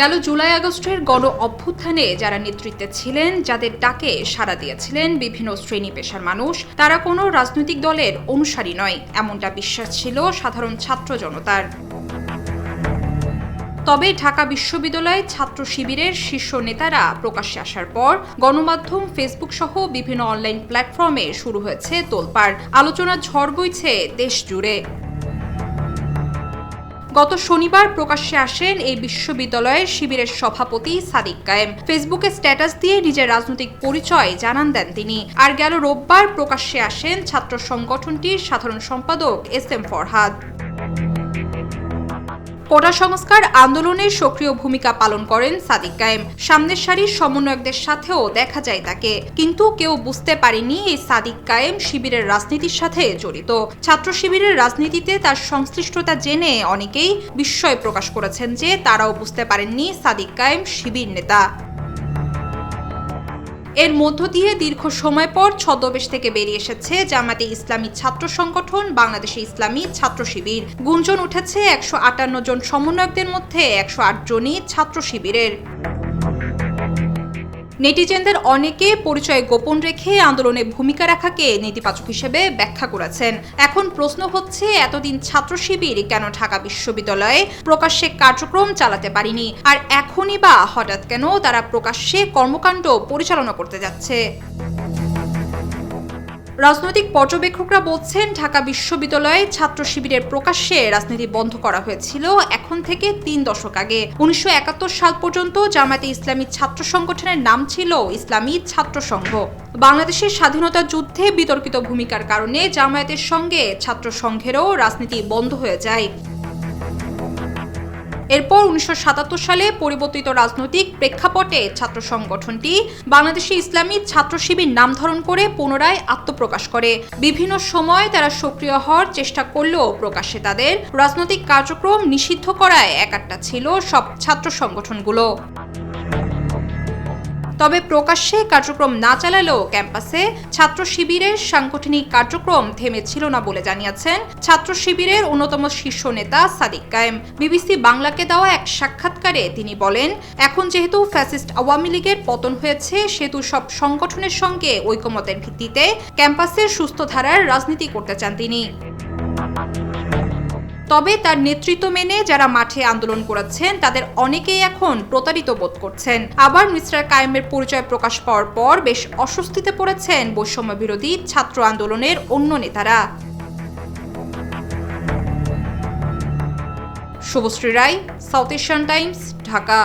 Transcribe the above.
গেল জুলাই আগস্টের গণ অভ্যুত্থানে যারা নেতৃত্বে ছিলেন, যাদের ডাকে সাড়া দিয়েছিলেন বিভিন্ন শ্রেণি পেশার মানুষ, তারা কোনো রাজনৈতিক দলের অনুসারী নয়, এমনটা বিশ্বাস ছিল সাধারণ ছাত্র জনতার। তবে ঢাকা বিশ্ববিদ্যালয়ে ছাত্র শিবিরের শীর্ষ নেতারা প্রকাশ্যে আসার পর গণমাধ্যম, ফেসবুক সহ বিভিন্ন অনলাইন প্ল্যাটফর্মে শুরু হয়েছে তোলপাড়। আলোচনা ঝড় বইছে দেশ জুড়ে গত শনিবার প্রকাশ্যে আসেন এই বিশ্ববিদ্যালয়ের শিবিরের সভাপতি সাদিক কায়েম। ফেসবুকে স্ট্যাটাস দিয়ে নিজের রাজনৈতিক পরিচয় জানান দেন তিনি। আর গেল রোববার প্রকাশ্যে আসেন ছাত্র সংগঠনটির সাধারণ সম্পাদক এস এম ফরহাদ। কোটা সংস্কার আন্দোলনে সক্রিয় ভূমিকা পালন করেন সাদিক কায়েম। সামনের সারির সমন্বয়কদের সাথেও দেখা যায় তাকে। কিন্তু কেউ বুঝতে পারেনি এই সাদিক কায়েম শিবিরের রাজনীতির সাথে জড়িত। ছাত্র শিবিরের রাজনীতিতে তার সংশ্লিষ্টতা জেনে অনেকেই বিস্ময় প্রকাশ করেছেন যে তারাও বুঝতে পারেননি সাদিক কায়েম শিবির নেতা। এর মধ্য দিয়ে দীর্ঘ সময় পর ছদ্মবেশ থেকে বেরিয়ে এসেছে জামাতে ইসলামী ছাত্র সংগঠন, বাংলাদেশে ইসলামী ছাত্র শিবির। গুঞ্জন উঠেছে একশো আটান্ন জন সমন্বয়কদের মধ্যে একশো আট জনই ছাত্র শিবিরের। নেটিজেনদের অনেকে পরিচয় গোপন রেখে আন্দোলনে ভূমিকা রাখাকে নেতিবাচক হিসেবে ব্যাখ্যা করেছেন। এখন প্রশ্ন হচ্ছে, এতদিন ছাত্র শিবির কেন ঢাকা বিশ্ববিদ্যালয়ে প্রকাশ্যে কার্যক্রম চালাতে পারিনি? আর এখনই বা হঠাৎ কেন তারা প্রকাশ্যে কর্মকাণ্ড পরিচালনা করতে যাচ্ছে? রাজনৈতিক পর্যবেক্ষকরা বলছেন, ঢাকা বিশ্ববিদ্যালয়ে ছাত্র শিবিরের প্রকাশ্যে রাজনীতি বন্ধ করা হয়েছিল এখন থেকে তিন দশক আগে। উনিশশো একাত্তর সাল পর্যন্ত জামায়াতে ইসলামী ছাত্র সংগঠনের নাম ছিল ইসলামী ছাত্র সংঘ। বাংলাদেশের স্বাধীনতা যুদ্ধে বিতর্কিত ভূমিকার কারণে জামায়াতের সঙ্গে ছাত্র সংঘেরও রাজনীতি বন্ধ হয়ে যায়। এরপর উনিশশো সাতাত্তর সালে পরিবর্তিত রাজনৈতিক প্রেক্ষাপটে ছাত্র সংগঠনটি বাংলাদেশে ইসলামী ছাত্র শিবির নাম ধারণ করে পুনরায় আত্মপ্রকাশ করে। বিভিন্ন সময় তারা সক্রিয় হওয়ার চেষ্টা করলেও প্রকাশ্যে তাদের রাজনৈতিক কার্যক্রম নিষিদ্ধ করায় একাট্টা ছিল সব ছাত্র সংগঠনগুলো। তবে প্রকাশ্যে কার্যক্রম না চালালেও ক্যাম্পাসে ছাত্র শিবিরের সাংগঠনিক কার্যক্রম থেমেছিল না বলে জানিয়েছেন ছাত্র শিবিরের অন্যতম শীর্ষ নেতা সাদিক কায়েম। বিবিসি বাংলাকে দেওয়া এক সাক্ষাৎকারে তিনি বলেন, এখন যেহেতু ফ্যাসিস্ট আওয়ামী লীগের পতন হয়েছে, সেহেতু সব সংগঠনের সঙ্গে ঐকমতের ভিত্তিতে ক্যাম্পাসের সুস্থ ধারার রাজনীতি করতে চান তিনি। তবে তার নেতৃত্ব মেনে যারা মাঠে আন্দোলন করেছেন, তাদের অনেকেই এখন প্রতারিত বোধ করছেন। আবার মিস্টার কায়েমের পরিচয় প্রকাশ পাওয়ার পর বেশ অস্বস্তিতে পড়েছেন বৈষম্য বিরোধী ছাত্র আন্দোলনের অন্য নেতারা। Shubhashree Roy, South Asian Times, Dhaka.